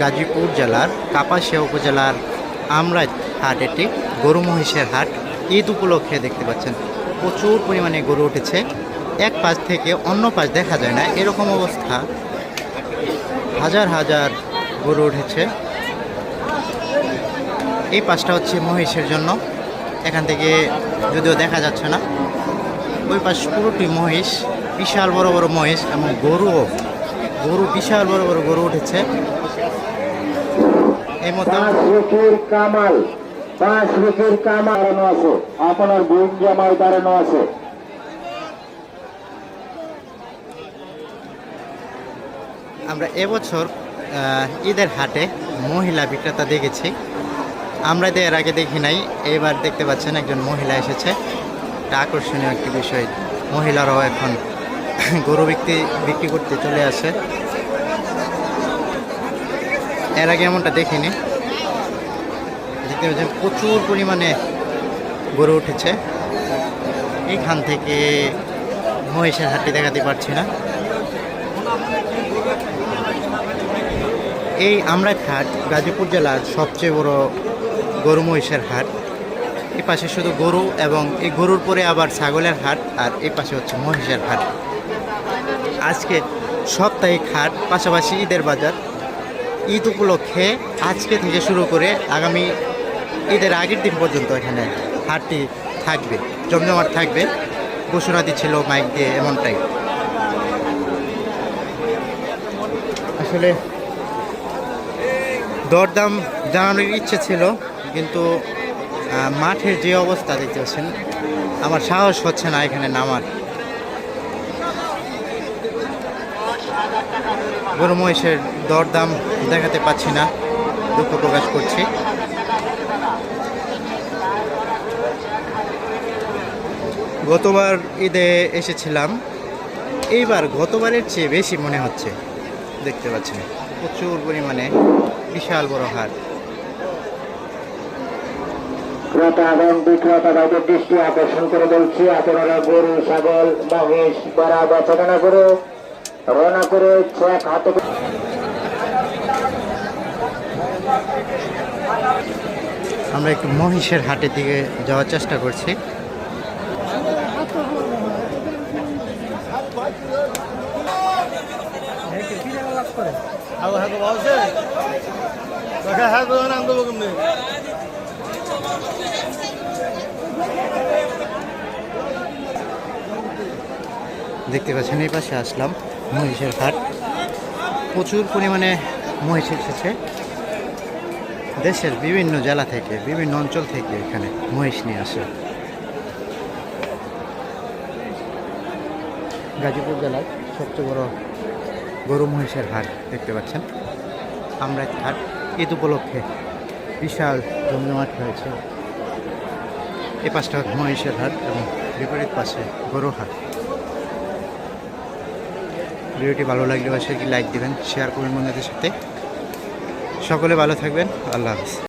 গাজীপুর জেলার কাপাসিয়া উপজেলার আমরাজ হাট এটি গরু মহিষের হাট। ঈদ উপলক্ষে দেখতে পাচ্ছেন, প্রচুর পরিমাণে গরু উঠেছে। এক পাশ থেকে অন্য পাশ দেখা যায় না, এরকম অবস্থা। হাজার হাজার গরু উঠেছে। এই পাশটা হচ্ছে মহিষের জন্য। এখান থেকে যদিও দেখা যাচ্ছে না, ওই পাশ পুরোটি মহিষ, বিশাল বড় বড় মহিষ এবং গরুও। গরু, বিশাল বড় বড় গরু উঠেছে। এই মতো কামাল পাঁচ রুকির কামাল দাঁড়ানো আছে। আপনার বোন জামাই দাঁড়ানো আছে। আমরা এবছর ঈদের হাটে মহিলা বিক্রেতা দেখেছি। আমরা এর আগে দেখি নাই এবার দেখতে পাচ্ছেন একজন মহিলা এসেছে। এটা আকর্ষণীয় একটি বিষয় মহিলারাও এখন গরু বিক্রি বিক্রি করতে চলে আসে। এর আগে এমনটা দেখিনি। দেখতে পাচ্ছেন, প্রচুর পরিমাণে গড়ে উঠেছে। এইখান থেকে মহিষের হাটটি দেখাতে পারছি না। এই আমরা হাট, গাজীপুর জেলার সবচেয়ে বড় গরু মহিষের হাট। এই পাশে শুধু গরু এবং এই গরুর পরে আবার ছাগলের হাট, আর এই পাশে হচ্ছে মহিষের হাট। আজকে সাপ্তাহিক হাট, পাশাপাশি ঈদের বাজার। ঈদ উপলক্ষে আজকে থেকে শুরু করে আগামী ঈদের আগের দিন পর্যন্ত এখানে হাটটি থাকবে, জমজমাট থাকবে। ঘোষণা দিচ্ছিল মাইক দিয়ে এমনটাই। আসলে দরদাম জানানোর ইচ্ছে ছিল, কিন্তু মাঠের যে অবস্থা দেখতে আমার সাহস হচ্ছে না এখানে নামার। গরু মহিষের দরদাম দেখাতে পাচ্ছি না, দুঃখ প্রকাশ করছি। গতবার ঈদে এসেছিলাম, এইবার গতবারের চেয়ে বেশি মনে হচ্ছে, দেখতে পাচ্ছেন, প্রচুর পরিমাণে বিশাল বড় তাদের দৃষ্টি আকর্ষণ করে বলছি, আপনারা গরু, ছাগল, মহিষ বেড়া বেচাকেনা করে রওনা করে চেক হাতে আমরা একটু মহিষের হাটের দিকে যাওয়ার চেষ্টা করছি। দেখতে পাচ্ছেন এই পাশে আসলাম। মহিষের হাট। প্রচুর পরিমাণে মহিষ এসেছে। দেশের বিভিন্ন জেলা থেকে, বিভিন্ন অঞ্চল থেকে এখানে মহিষ নিয়ে আসে। গাজীপুর জেলার সবচেয়ে বড় গরু মহিষের হাট দেখতে পাচ্ছেন। আমরা হাট ঈদ উপলক্ষে বিশাল জমজমাট হয়েছে। এ পাশটা মহিষের হাট এবং বিপরীত পাশে গরু হাট। ভিডিওটি ভালো লাগলে অবশ্যই লাইক দেবেন শেয়ার করবেন বন্ধুদের সাথে। সকলে ভালো থাকবেন, আল্লাহ হাফিজ।